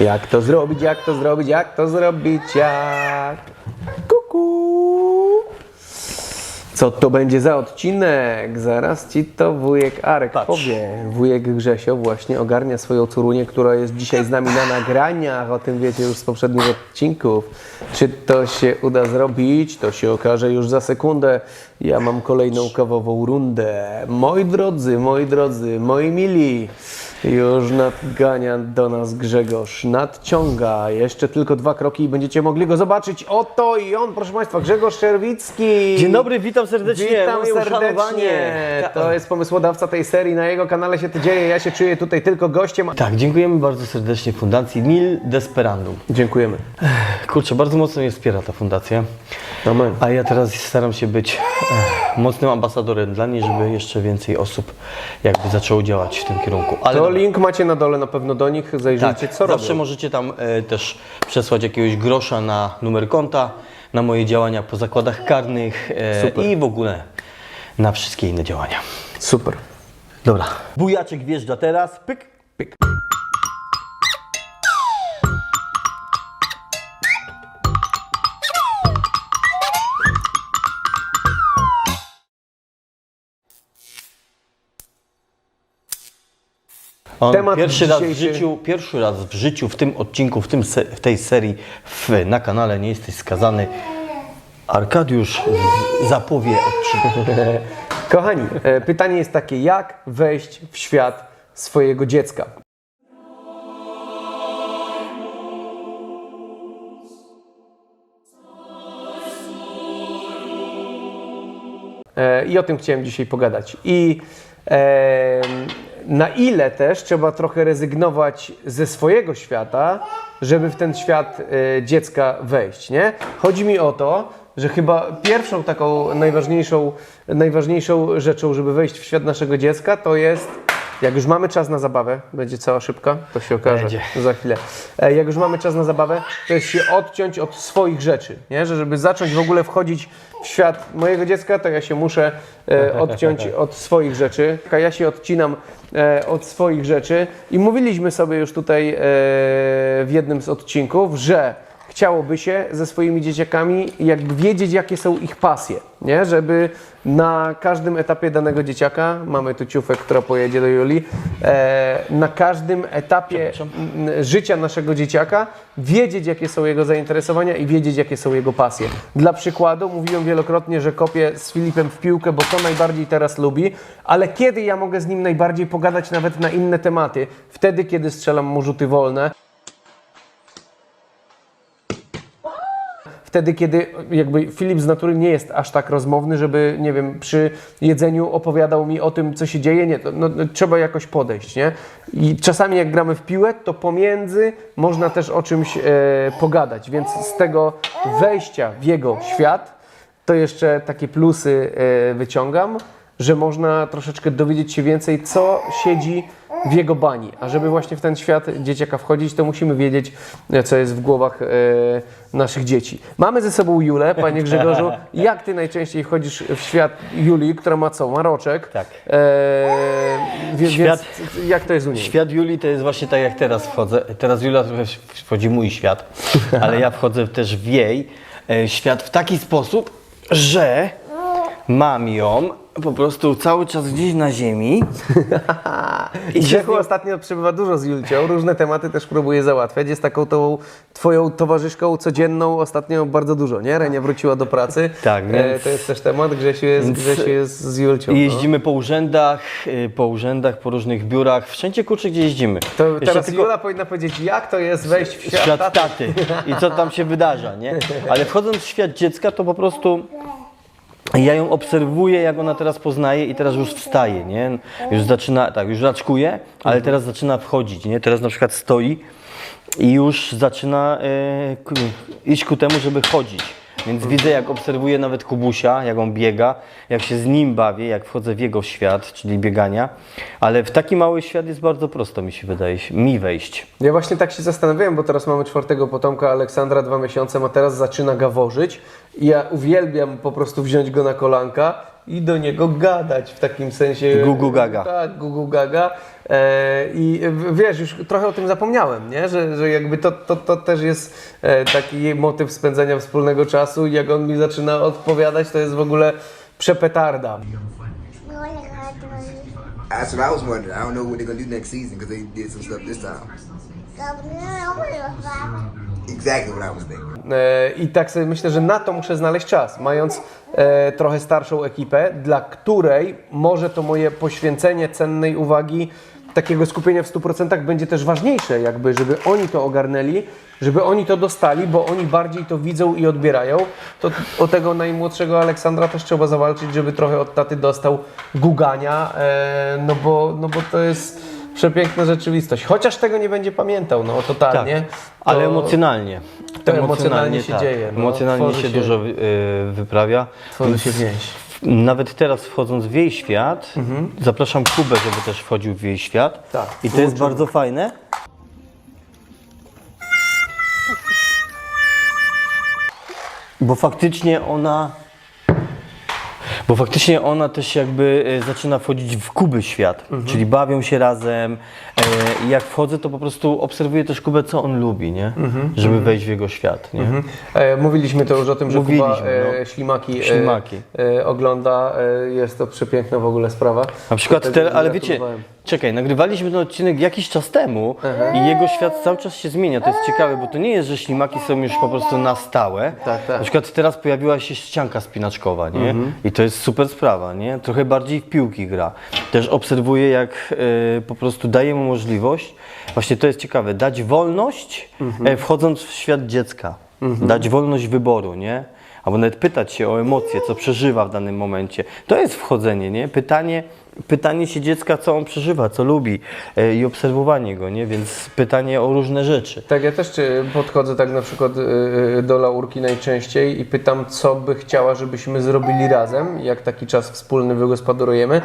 Jak to zrobić, jak to zrobić, jak to zrobić, jak... Kuku. Co to będzie za odcinek? Zaraz ci to wujek Arek Patrz. powie. Wujek Grzesio właśnie ogarnia swoją córunię, która jest dzisiaj z nami na nagraniach. O tym wiecie już z poprzednich odcinków. Czy to się uda zrobić? To się okaże już za sekundę. Ja mam kolejną kawową rundę. Moi drodzy, moi drodzy, moi mili. Już nadgania do nas Grzegorz, nadciąga. Jeszcze tylko dwa kroki i będziecie mogli go zobaczyć. Oto i on, proszę Państwa, Grzegorz Czerwicki. Dzień dobry, witam serdecznie. Witam serdecznie. To jest pomysłodawca tej serii. Na jego kanale się to dzieje. Ja się czuję tutaj tylko gościem. Tak, dziękujemy bardzo serdecznie Fundacji Mil Desperandum. Dziękujemy. Kurczę, bardzo mocno mnie wspiera ta fundacja. Amen. A ja teraz staram się być mocnym ambasadorem dla niej, żeby jeszcze więcej osób jakby zaczęło działać w tym kierunku. Ale To link macie na dole na pewno do nich. Zajrzyjcie, tak, co zawsze robią. możecie tam e, też przesłać jakiegoś grosza na numer konta, na moje działania po zakładach karnych e, Super. i w ogóle na wszystkie inne działania. Super. Dobra. Bujaczek wjeżdża teraz. Pyk. Pyk. On Temat pierwszy raz w życiu, pierwszy raz w życiu, w tym odcinku, w, tym se, w tej serii w, na kanale Nie jesteś skazany. Arkadiusz z- zapowie odcinek. Kochani, e, pytanie jest takie, jak wejść w świat swojego dziecka? E, I o tym chciałem dzisiaj pogadać. I e, na ile też trzeba trochę rezygnować ze swojego świata, żeby w ten świat e, dziecka wejść, nie? Chodzi mi o to, że chyba pierwszą taką najważniejszą, najważniejszą rzeczą, żeby wejść w świat naszego dziecka, to jest, jak już mamy czas na zabawę, będzie cała szybka, to się okaże Będzie. za chwilę. E, Jak już mamy czas na zabawę, to jest się odciąć od swoich rzeczy, nie? Że żeby zacząć w ogóle wchodzić w świat mojego dziecka, to ja się muszę e, odciąć od swoich rzeczy. Ja się odcinam e, od swoich rzeczy i mówiliśmy sobie już tutaj e, w jednym z odcinków, że chciałoby się ze swoimi dzieciakami jakby wiedzieć, jakie są ich pasje, nie? Żeby na każdym etapie danego dzieciaka, mamy tu ciufę, która pojedzie do Julii, e, na każdym etapie życia naszego dzieciaka wiedzieć, jakie są jego zainteresowania i wiedzieć, jakie są jego pasje. Dla przykładu, mówiłem wielokrotnie, że kopię z Filipem w piłkę, bo to najbardziej teraz lubi, ale kiedy ja mogę z nim najbardziej pogadać nawet na inne tematy? Wtedy, kiedy strzelam mu rzuty wolne, wtedy, kiedy jakby Filip z natury nie jest aż tak rozmowny, żeby, nie wiem, przy jedzeniu opowiadał mi o tym, co się dzieje, nie, no, no, trzeba jakoś podejść, nie? I czasami jak gramy w piłę, to pomiędzy można też o czymś e, pogadać, więc z tego wejścia w jego świat, to jeszcze takie plusy e, wyciągam, że można troszeczkę dowiedzieć się więcej, co siedzi w jego bani. A żeby właśnie w ten świat dzieciaka wchodzić, to musimy wiedzieć, co jest w głowach e, naszych dzieci. Mamy ze sobą Julę, panie Grzegorzu. Jak ty najczęściej wchodzisz w świat Julii, która ma co? Ma roczek. Tak. E, wie, Świat- Więc jak to jest u niej? Świat Julii to jest właśnie tak jak teraz wchodzę. Teraz Julia trochę wchodzi w mój świat, ale ja wchodzę też w jej e, świat w taki sposób, że mam ją po prostu cały czas gdzieś na ziemi. I Grzechu ostatnio przebywa dużo z Julcią, różne tematy też próbuje załatwiać. Jest taką tą twoją towarzyszką codzienną ostatnio bardzo dużo, nie? Renia wróciła do pracy. Tak, E, to jest też temat, Grzesiu jest, Grzesiu jest z Julcią. No. jeździmy po urzędach, y, po urzędach, po różnych biurach, wszędzie kurczę gdzie jeździmy. To Jeszcze teraz tylko- Jula powinna powiedzieć, jak to jest wejść w świat, świat taty i co tam się wydarza, nie? Ale wchodząc w świat dziecka, to po prostu ja ją obserwuję, jak ona teraz poznaje i teraz już wstaje, nie? Już zaczyna, tak, już raczkuje, ale teraz zaczyna wchodzić, nie? Teraz na przykład stoi i już zaczyna e, iść ku temu, żeby chodzić. Więc widzę, jak obserwuję nawet Kubusia, jak on biega, jak się z nim bawię, jak wchodzę w jego świat, czyli biegania. Ale w taki mały świat jest bardzo prosto, mi się wydaje, mi wejść. Ja właśnie tak się zastanawiałem, bo teraz mamy czwartego potomka Aleksandra, dwa miesiące, ma teraz zaczyna gaworzyć i ja uwielbiam po prostu wziąć go na kolanka i do niego gadać w takim sensie. Gugu gaga. Tak, gugu gaga. E, I wiesz, już trochę o tym zapomniałem, nie? Że, że jakby to, to, to też jest e, taki motyw spędzania wspólnego czasu i jak on mi zaczyna odpowiadać, to jest w ogóle przepetarda. That's what I was wondering. I don't know what they're gonna do next season because they did some stuff this time. Exactly what I was thinking. E, I tak sobie myślę, że na to muszę znaleźć czas, mając e, trochę starszą ekipę, dla której może to moje poświęcenie cennej uwagi, takiego skupienia w 100% będzie też ważniejsze, jakby, żeby oni to ogarnęli, żeby oni to dostali, bo oni bardziej to widzą i odbierają. To o tego najmłodszego Aleksandra też trzeba zawalczyć, żeby trochę od taty dostał gugania, e, no, bo, no bo to jest przepiękna rzeczywistość. Chociaż tego nie będzie pamiętał, no totalnie. Tak, ale to- emocjonalnie. To emocjonalnie się dzieje, no, emocjonalnie się, się- dużo y, wyprawia. Tworzy się więź. Nawet teraz wchodząc w jej świat, zapraszam Kubę, żeby też wchodził w jej świat. Mhm. Tak, I to jest bardzo fajne. Bo faktycznie ona. Bo faktycznie ona też jakby e, zaczyna wchodzić w Kuby świat, Mhm. czyli bawią się razem. E, I jak wchodzę, to po prostu obserwuję też Kubę, co on lubi, nie? Mhm. Żeby wejść w jego świat, nie? E, mówiliśmy to już o tym, że Kuba Mówiliśmy, no. ślimaki, Ślimaki. Ogląda. Jest to przepiękna w ogóle sprawa. Na przykład, te, ale wiecie. Czekaj, nagrywaliśmy ten odcinek jakiś czas temu i jego świat cały czas się zmienia. To jest ciekawe, bo to nie jest, że ślimaki są już po prostu na stałe. Tak, tak. Na przykład teraz pojawiła się ścianka spinaczkowa, nie? Mhm. I to jest super sprawa, nie? Trochę bardziej w piłki gra. Też obserwuję, jak e, po prostu daje mu możliwość, właśnie to jest ciekawe, dać wolność Mhm. e, wchodząc w świat dziecka. Dać wolność wyboru, nie? Albo nawet pytać się o emocje, co przeżywa w danym momencie. To jest wchodzenie, nie? Pytanie, pytanie się dziecka, co on przeżywa, co lubi e, i obserwowanie go, nie? Więc pytanie o różne rzeczy. Tak, ja też czy podchodzę tak na przykład e, do Laurki najczęściej i pytam, co by chciała, żebyśmy zrobili razem, jak taki czas wspólny wygospodarujemy.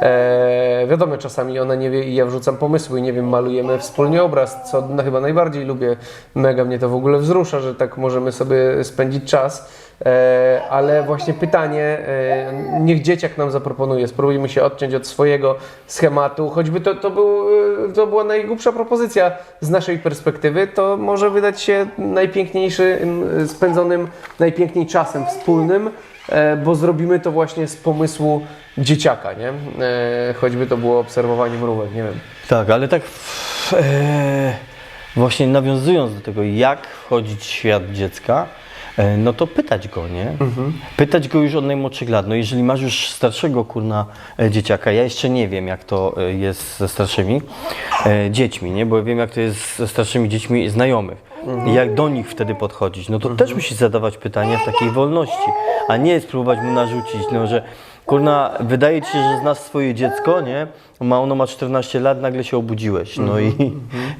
E, wiadomo, czasami ona nie wie i ja wrzucam pomysły i nie wiem, malujemy wspólnie obraz, co na, chyba najbardziej lubię. Mega mnie to w ogóle wzrusza, że tak możemy sobie spędzić czas. E, ale właśnie pytanie, e, niech dzieciak nam zaproponuje, spróbujmy się odciąć od swojego schematu, choćby to, to, był, e, to była najgłupsza propozycja z naszej perspektywy, to może wydać się najpiękniejszym, spędzonym najpiękniej czasem wspólnym, bo zrobimy to właśnie z pomysłu dzieciaka, nie? Choćby to było obserwowanie mrówek, nie wiem. Tak, ale tak właśnie nawiązując do tego, jak wchodzić w świat dziecka, no to pytać go, nie? Pytać go już od najmłodszych lat. No jeżeli masz już starszego kurna e, dzieciaka, ja jeszcze nie wiem jak to e, jest ze starszymi e, dziećmi, nie? Bo wiem jak to jest ze starszymi dziećmi znajomych. I jak do nich wtedy podchodzić, no to też musisz zadawać pytania w takiej wolności, a nie spróbować mu narzucić, no że Kurna, wydaje ci się, że znasz swoje dziecko, nie? Ma, ono ma 14 lat, nagle się obudziłeś. No i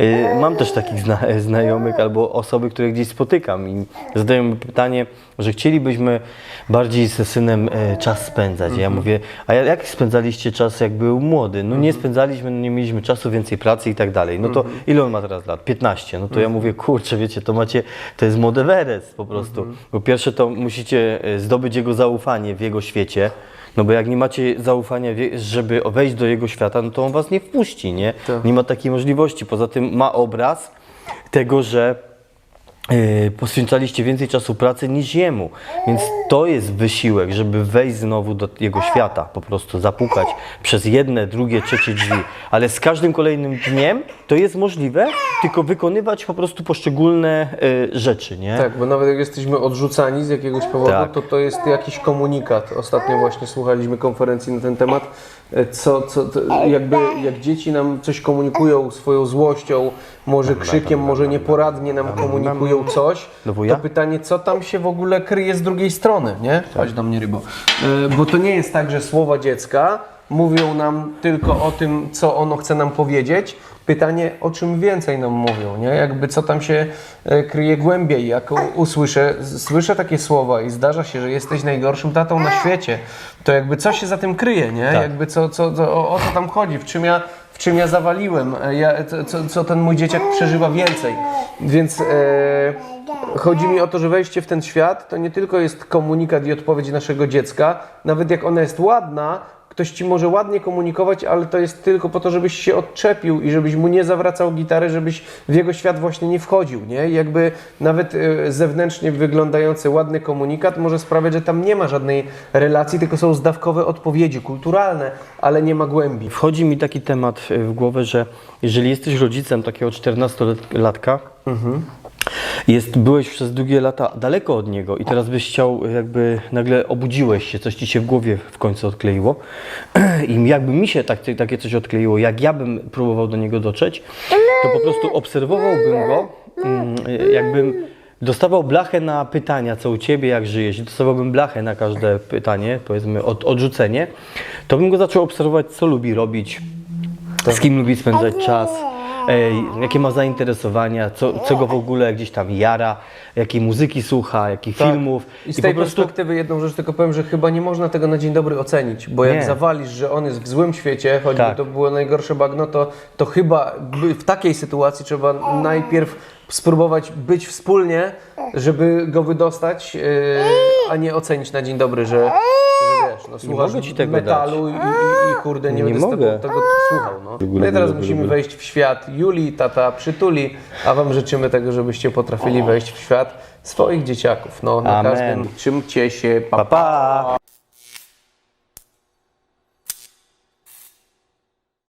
y, mam też takich zna, znajomych albo osoby, które gdzieś spotykam i zadają mi pytanie, że chcielibyśmy bardziej ze synem e, czas spędzać. Ja mówię, a ja- jak spędzaliście czas, jak był młody? No nie spędzaliśmy, no nie mieliśmy czasu, więcej pracy i tak dalej. No to ile on ma teraz lat? 15. No to ja mówię, kurczę, wiecie, to macie, to jest młody Everest po prostu. Po pierwsze to musicie e, zdobyć jego zaufanie w jego świecie. No bo jak nie macie zaufania, żeby wejść do jego świata, no to on was nie wpuści, nie? Nie ma takiej możliwości. Poza tym ma obraz tego, że poświęcaliście więcej czasu pracy niż jemu. Więc to jest wysiłek, żeby wejść znowu do jego świata, po prostu zapukać przez jedne, drugie, trzecie drzwi. Ale z każdym kolejnym dniem to jest możliwe, tylko wykonywać po prostu poszczególne yy, rzeczy, nie? Tak, bo nawet jak jesteśmy odrzucani z jakiegoś powodu, Tak. to to jest jakiś komunikat. Ostatnio właśnie słuchaliśmy konferencji na ten temat, e, co, co to, jakby jak dzieci nam coś komunikują swoją złością, może krzykiem, może nieporadnie nam komunikują coś, wuja? to pytanie, co tam się w ogóle kryje z drugiej strony, nie? Chodź do mnie rybo. E, Bo to nie jest tak, że słowa dziecka mówią nam tylko o tym, co ono chce nam powiedzieć, Pytanie, o czym więcej nam mówią, nie? Jakby co tam się e, kryje głębiej. Jak usłyszę, słyszę takie słowa i zdarza się, że jesteś najgorszym tatą na świecie, to jakby co się za tym kryje, nie? Jakby co, co, co, o, o co tam chodzi, w czym ja w czym ja zawaliłem, e, ja, co- co, co ten mój dzieciak przeżywa więcej. Więc e, chodzi mi o to, że wejście w ten świat to nie tylko jest komunikat i odpowiedź naszego dziecka, nawet jak ona jest ładna, ktoś ci może ładnie komunikować, ale to jest tylko po to, żebyś się odczepił i żebyś mu nie zawracał gitary, żebyś w jego świat właśnie nie wchodził, nie? Jakby nawet e, zewnętrznie wyglądający ładny komunikat może sprawiać, że tam nie ma żadnej relacji, tylko są zdawkowe odpowiedzi kulturalne, ale nie ma głębi. Wchodzi mi taki temat y, w głowę, że jeżeli jesteś rodzicem takiego 14-latka, jest, byłeś przez długie lata daleko od niego i teraz byś chciał, jakby nagle obudziłeś się, coś ci się w głowie w końcu odkleiło. I jakby mi się tak, takie coś odkleiło, jak ja bym próbował do niego dotrzeć, to po prostu obserwowałbym go, mm, jakbym dostawał blachę na pytania, co u Ciebie, jak żyjesz, dostawałbym blachę na każde pytanie, powiedzmy od, odrzucenie, to bym go zaczął obserwować, co lubi robić, z kim lubi spędzać czas, jakie ma zainteresowania, co, co go w ogóle gdzieś tam jara, jakiej muzyki słucha, jakich filmów. I z tej perspektywy jedną rzecz tylko powiem, że chyba nie można tego na dzień dobry ocenić, bo jak Nie. zawalisz, że on jest w złym świecie, choćby Tak. to było najgorsze bagno, to, to chyba by- w takiej sytuacji trzeba najpierw spróbować być wspólnie, żeby go wydostać, yy, a nie ocenić na dzień dobry, że wiesz, no, słuchasz mogę ci tego metalu i, i, i kurde, nie, Nie będę z tobą mogę. tego słuchał. No. My teraz musimy wejść w świat Julii, tata przytuli, a wam życzymy tego, żebyście potrafili wejść w świat swoich dzieciaków. No, na Amen. każdym czym cię się pa pa!